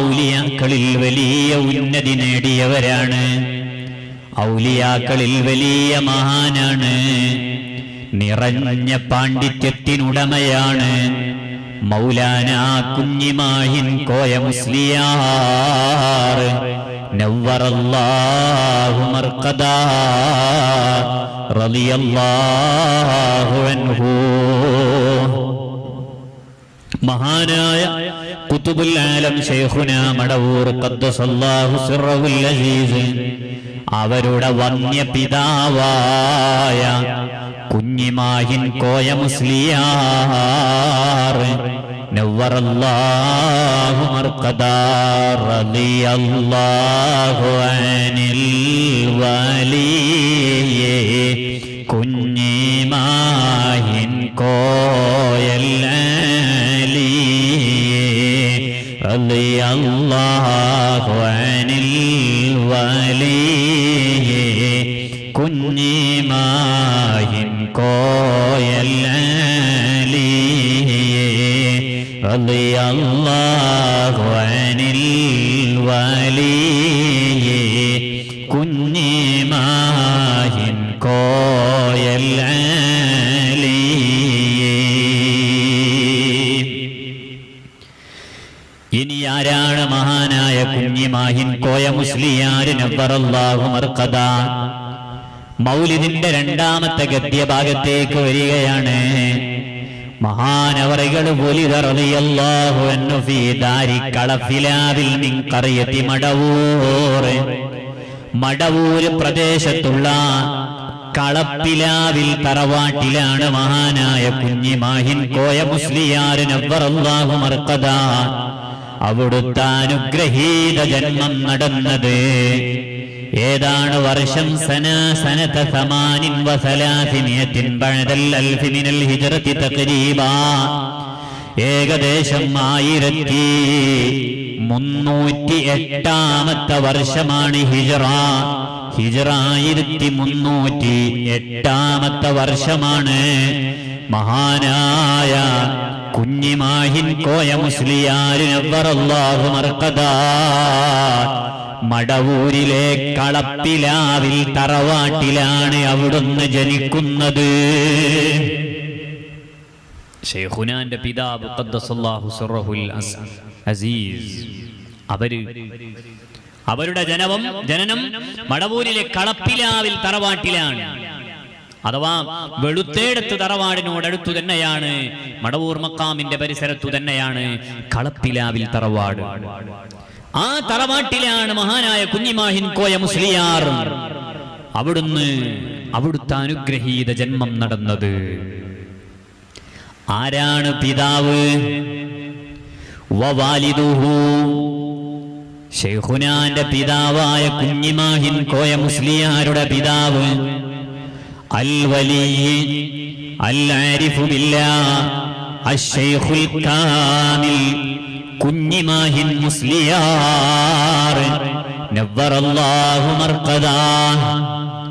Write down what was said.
ഔലിയാക്കളിൽ വലിയ ഉന്നതി നേടിയവരാണ്. ഔലിയാക്കളിൽ വലിയ മഹാനാണ്. നിറഞ്ഞ പാണ്ഡിത്യത്തിനുടമയാണ്. മൗലാന കുഞ്ഞിമാഹിൻ കോയ മുസ്ലിയാർ. നവ്വറല്ലാഹു മർക്കദാ റളിയല്ലാഹു അൻഹു. മഹാനായ കുത്തുബുൽ ആലം ശൈഖുന മടവൂർ ഖദ്ദസല്ലാഹു സിറഹുൽ അസീസ്. അവരുടെ വന്യ പിതാവായ കുഞ്ഞിമാഹിൻ കോയ മുസ്ലിയാർ. നവ്വറല്ലാഹു മർക്കദാ റളിയല്ലാഹു അനിൽ വലിയേ. കുഞ്ഞിമാഹിൻ കോയൽ رضي الله عن الولي കുഞ്ഞി മാഹിൻ കോയൽ رضي الله عن الولي ഇനി ആരാണ് മഹാനായ കുഞ്ഞിമാഹിൻ കോയ മുസ്ലിയാരിനബ്ബറല്ലാഹു മർക്കദ? മൗലിദിന്റെ രണ്ടാമത്തെ ഗദ്യഭാഗത്തേക്ക് വരികയാണ്. മഹാനവറികൾ മടവൂർ. മടവൂര് പ്രദേശത്തുള്ള കളപ്പിലാവിൽ തറവാട്ടിലാണ് മഹാനായ കുഞ്ഞിമാഹിൻ കോയ മുസ്ലിയാരിനബ്ബറല്ലാഹു മർക്കദ. അവിടുത്തെ അനുഗ്രഹീത ജന്മം നടന്നത്. ഏതാണ് വർഷം? സന സനത സമാനിൻ വസലാസിനിയത്തിൻ ബഅദൽ അൽഫി ഹിജറത്തി ഹിജ്റതി ഏകദേശം ആയിരത്തി മുന്നൂറ്റി എട്ടാമത്തെ വർഷമാണ് ഹിജറ. ഹിജറ ആയിരത്തി മുന്നൂറ്റി എട്ടാമത്തെ വർഷമാണ് മഹാനായ കുഞ്ഞിമാഹിൻ കോയ മർക്കദാ. മടവൂരിലെ കളപ്പിലാവിൽ തറവാട്ടിലാണ് അവിടുന്ന് ജനിക്കുന്നത്. ഷെയ്ഖുനാന്റെ പിതാവ് അസീസ്. അവർ അവരുടെ ജനവും ജനനം മടവൂരിലെ കളപ്പിലാവിൽ തറവാട്ടിലാണ്. അഥവാ വെളുത്തേടത്ത് തറവാടിനോടടുത്തു തന്നെയാണ്. മടവൂർ മക്കാമിന്റെ പരിസരത്തു തന്നെയാണ് കളപ്പിലാവിൽ തറവാട്. ആ തറവാട്ടിലാണ് മഹാനായ കുഞ്ഞിമാഹിൻ കോയ മുസ്ലിയാർ അവിടുന്ന് അവിടുത്തെ അനുഗ്രഹീത ജന്മം നടന്നത്. ആരാണ് പിതാവ്? ഷെയ്ഖുനാന്റെ പിതാവായ കുഞ്ഞിമാഹിൻ കോയ മുസ്ലിയാരുടെ പിതാവ്. അൽ വലി അൽ ആരിഫു ബില്ലാഹ് അശ്ശൈഖുൽ കാമിൽ കുഞ്ഞിമാഹിൻ മുസ്ലിയാർ നവ്വറല്ലാഹു മർഖദാ